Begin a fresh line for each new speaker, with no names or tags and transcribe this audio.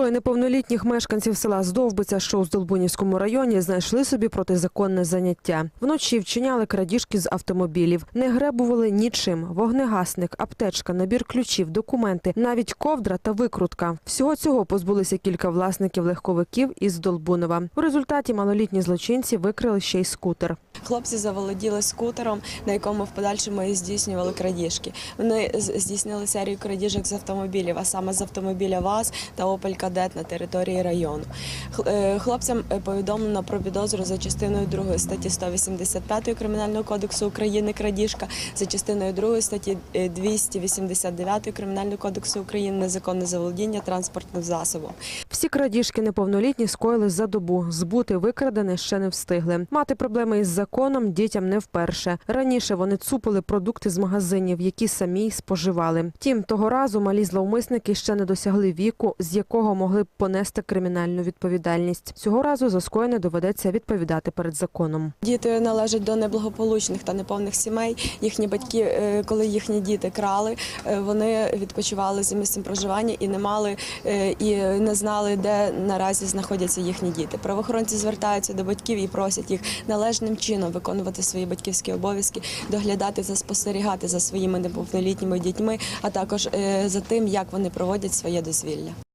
Троє неповнолітніх мешканців села Здовбиця, що у Здолбунівському районі, знайшли собі протизаконне заняття. Вночі вчиняли крадіжки з автомобілів. Не гребували нічим. Вогнегасник, аптечка, набір ключів, документи, навіть ковдра та викрутка. Всього цього позбулися кілька власників легковиків із Долбунова. У результаті малолітні злочинці викрили ще й скутер.
Хлопці заволоділи скутером, на якому в подальшому і здійснювали крадіжки. Вони здійснили серію крадіжок з автомобілів, а саме з автомобіля ВАЗ та Opel Кадет на території району. Е, Хлопцям е, повідомлено про підозру за частиною 2 статті 185 Кримінального кодексу України крадіжка, за частиною 2 статті е, 289 Кримінального кодексу України незаконне заволодіння транспортним засобом.
Всі крадіжки неповнолітні скоїли за добу. Збути викрадене ще не встигли. Мати проблеми із законом дітям не вперше. Раніше вони цупили продукти з магазинів, які самі споживали. Втім, того разу малі зловмисники ще не досягли віку, з якого могли б понести кримінальну відповідальність. Цього разу за скоєне доведеться відповідати перед законом.
Діти належать до неблагополучних та неповних сімей. Їхні батьки, е, коли їхні діти крали, е, вони відпочивали за місцем проживання і не мали е, і не знали, де наразі знаходяться їхні діти. Правоохоронці звертаються до батьків і просять їх належним чином виконувати свої батьківські обов'язки, доглядати та спостерігати за своїми неповнолітніми дітьми, а також е, за тим, як вони проводять своє дозвілля.